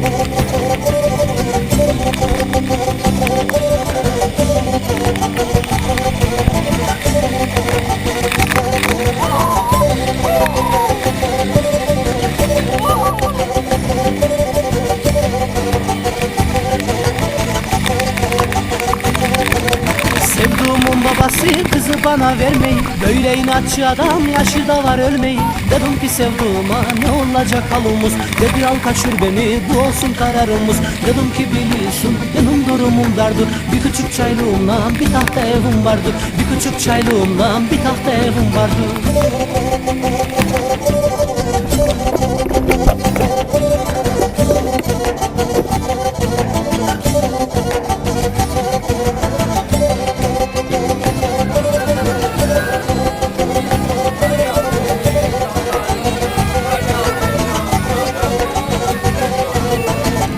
oh, İnatçı adam yaşı da var ölmeyin. Dedim ki sevduğuma ne olacak halımız? Dedi al kaçır beni bu olsun kararımız. Dedim ki biliyorsun benim durumum dardı Bir küçük çaylığımla bir tahta evim vardı Bir küçük çaylığımla bir tahta evim vardı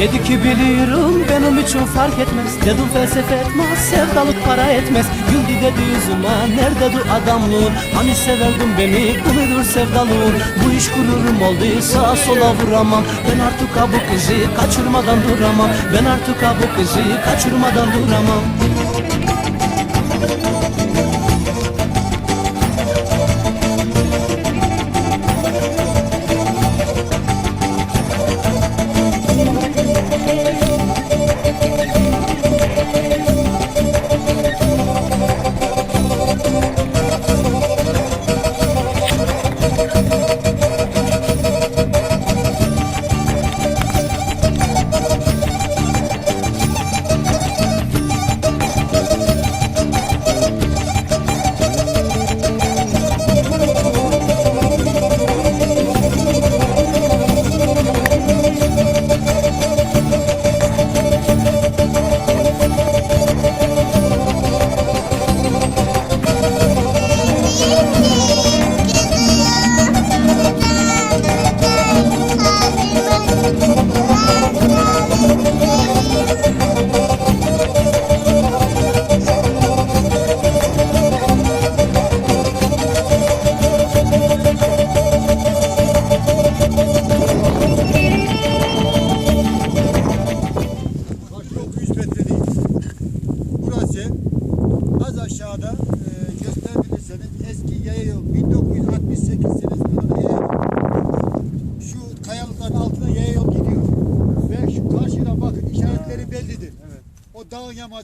Dedi ki biliyorum benim için fark etmez. Dedim felsefe etmez sevdalık para etmez. Güldü dedi yüzüme nerede du adamlığın Hani severdin beni bu nedir sevdalığın Bu iş gururum oldu sağa sola vuramam. Ben artık ha bu kızı kaçırmadan duramam. Ben artık ha bu kızı kaçırmadan duramam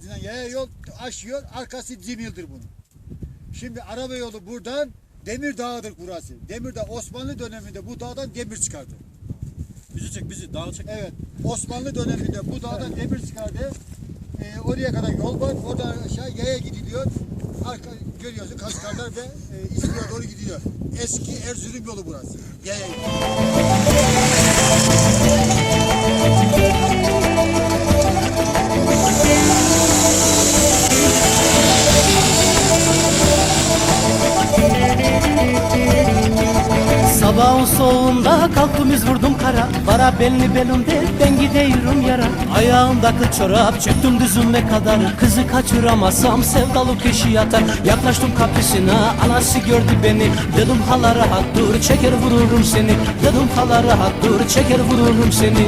yamacından yaya yol aşıyor. Arkası Cimil'dir bunun. Şimdi araba yolu buradan Demir Dağı'dır burası. Demir'de Osmanlı döneminde bu dağdan demir çıkardı. Bizi çek bizi dağı çek. Evet. Osmanlı döneminde bu dağdan demir çıkardı. Ee, oraya kadar yol var. Oradan aşağı yaya gidiliyor. Arka görüyorsun Kaskarlar ve e, İzmir'e doğru gidiyor. Eski Erzurum yolu burası. Yaya Sabahın soğuğunda kalktım iz vurdum kara. Vara belli belimde ben gidiyorum yara. Ayağımdaki çorap çektim düzüme kadar. Kızı kaçıramasam sevdalı kişi yatar. Yaklaştım kapısına anası gördü beni. Dedim hala rahat dur çeker vururum seni. Dedim hala rahat dur çeker vururum seni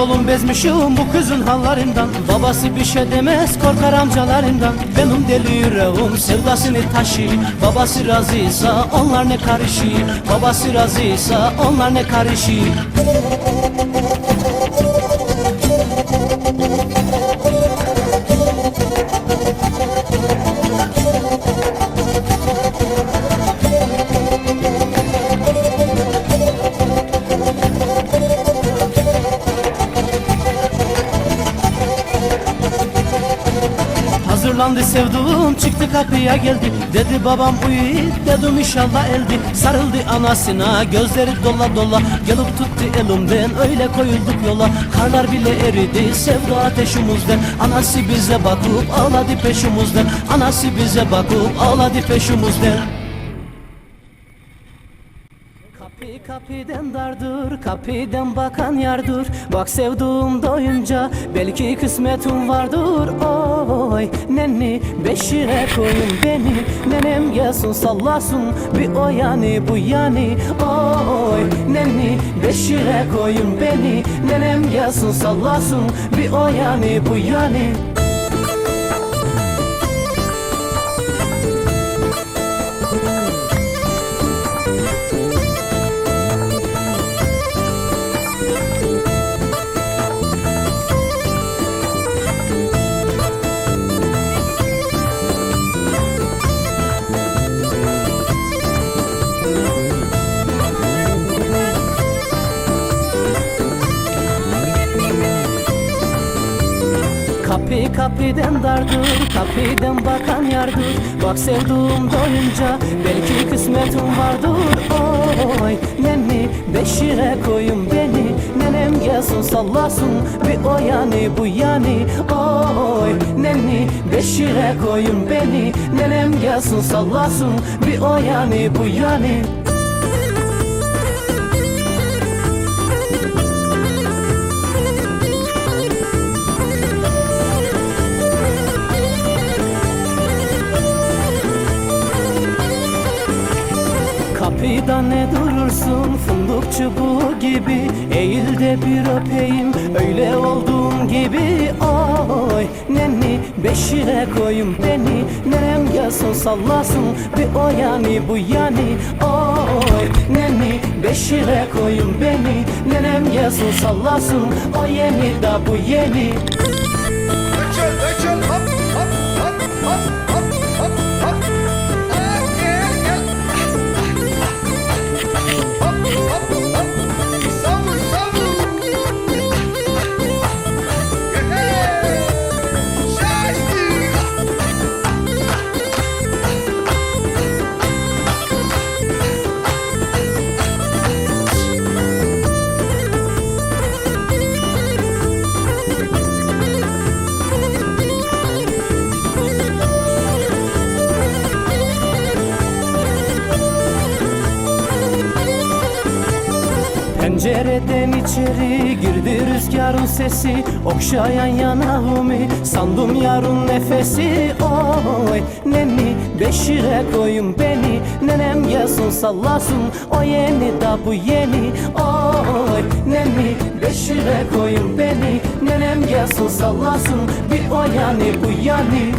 oğlum bezmişim bu kızın hallarından. Babası bir şey demez korkar amcalarından. Benim deli yüreğim sevdasını taşı Babası razıysa onlar ne karışır? Babası razıysa onlar ne karışır Hazırlandı sevduğum çıktı kapıya geldi. Dedi babam uyu dedim inşallah eldi. Sarıldı anasına gözleri dola dola. Gelip tuttu elimden öyle koyulduk yola. Karlar bile eridi sevda ateşimizden Anası bize bakıp ağladı peşimizden Anası bize bakıp ağladı peşimizden Kapı kapıdan dardır, kapıdan bakan yardır. Bak sevduğum doyunca belki kısmetim vardır. Oy nenni beşire koyun beni. Nenem gelsin sallasın bir o yani bu yani. Oy nenni beşire koyun beni. Nenem gelsin sallasın bir o yani bu yani Kapıdan dardır, kapıdan bakan yardır. Bak sevduğum doyunca belki kısmetim vardır. Oy nenni beşire koyun beni Nenem gelsin sallasın bir o yani bu yani. Oy nenni beşire koyun beni Nenem gelsin sallasın bir o yani bu yani durursun fındık çubuğu gibi Eğil de bir öpeyim. Öyle olduğum gibi Oy nenni beşire koyun beni. Nenem gelsin sallasın bir o yani bu yani. Oy nenni beşire koyun beni. Nenem gelsin sallasın o yeni da bu yeni Pencereden içeri girdi rüzgarın sesi. Okşayan yanağımı sandım yarın nefesi. Oy nenni beşire koyun beni. Nenem gelsin sallasın o yeni da bu yeni. Oy nenni beşire koyun beni. Nenem gelsin sallasın bir o yani bu yani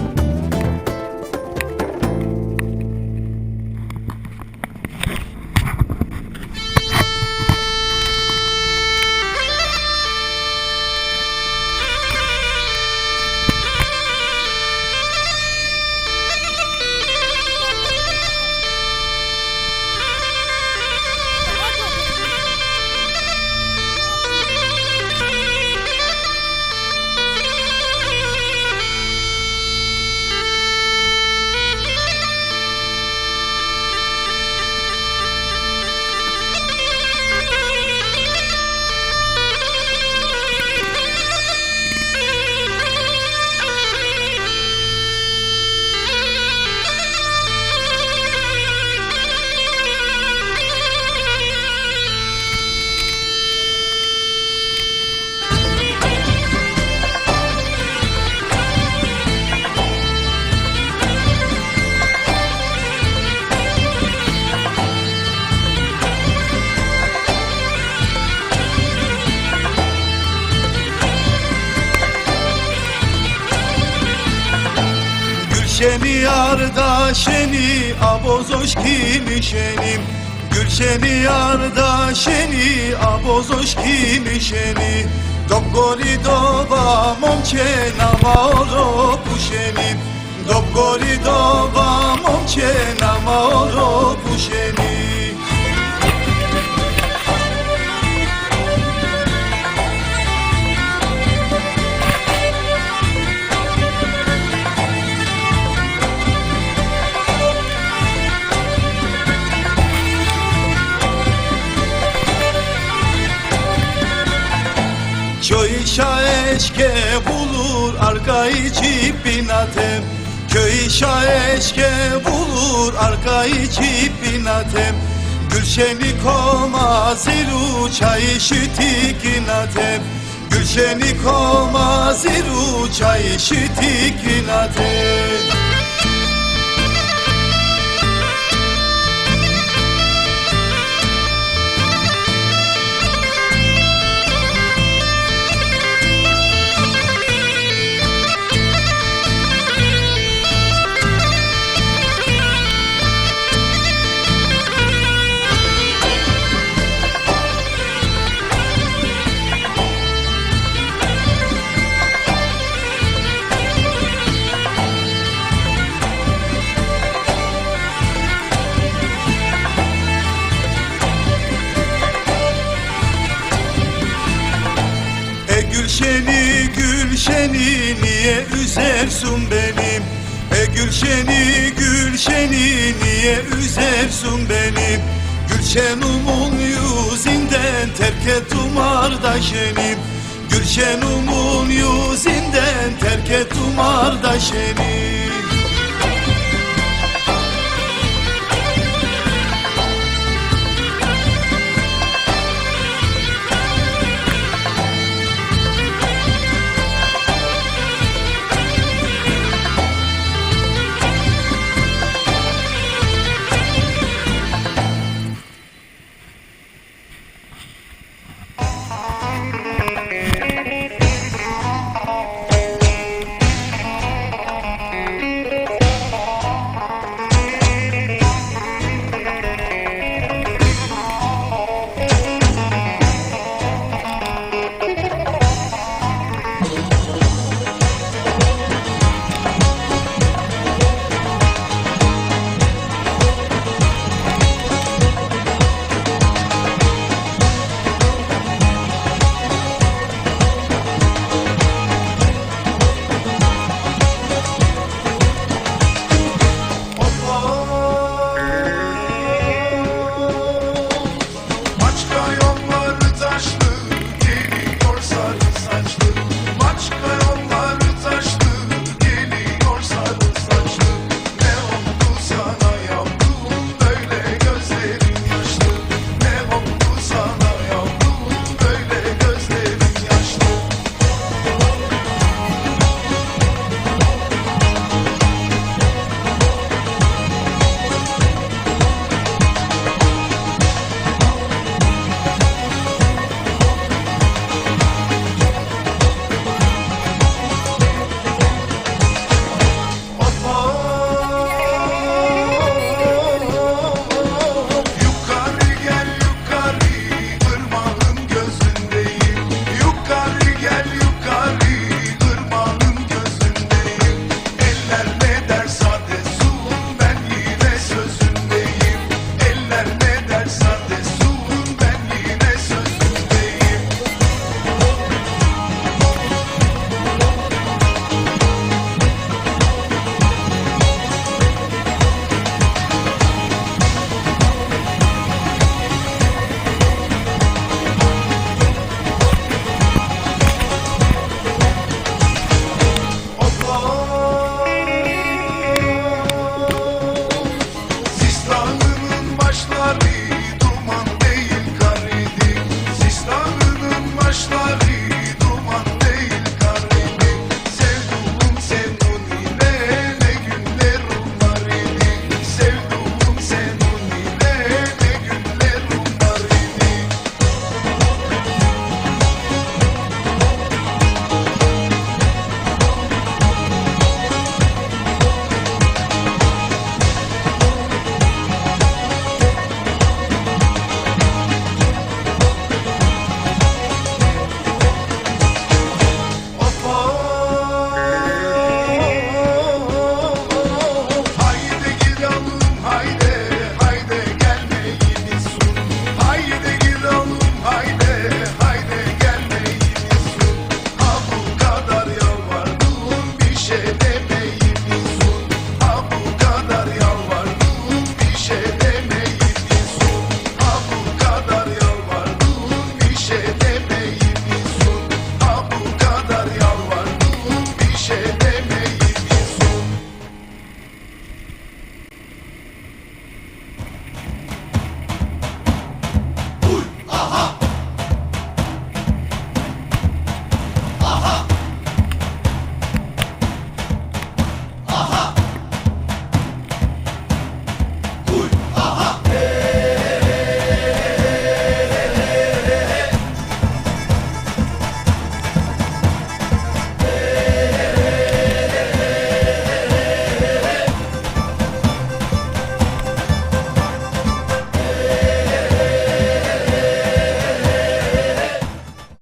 Gülşeni yarda şeni abozoş kimi şenim? Gülşeni yarda şeni abozoş kimi şeni Dokgori doba momçe namoro puşenim Dokgori doba momçe namoro puşenim arkayı cipinatem Köy şaeşke bulur arkayı cipinatem Gülşeni koma ziru çay şiti natem Gülşeni koma ziru çay şiti niye üzersun benim? E Gülşeni Gülşeni niye üzersun benim? Gülşenumun yüzünden terk et umardaşenim Gülşenumun yüzünden terk et umardaşenim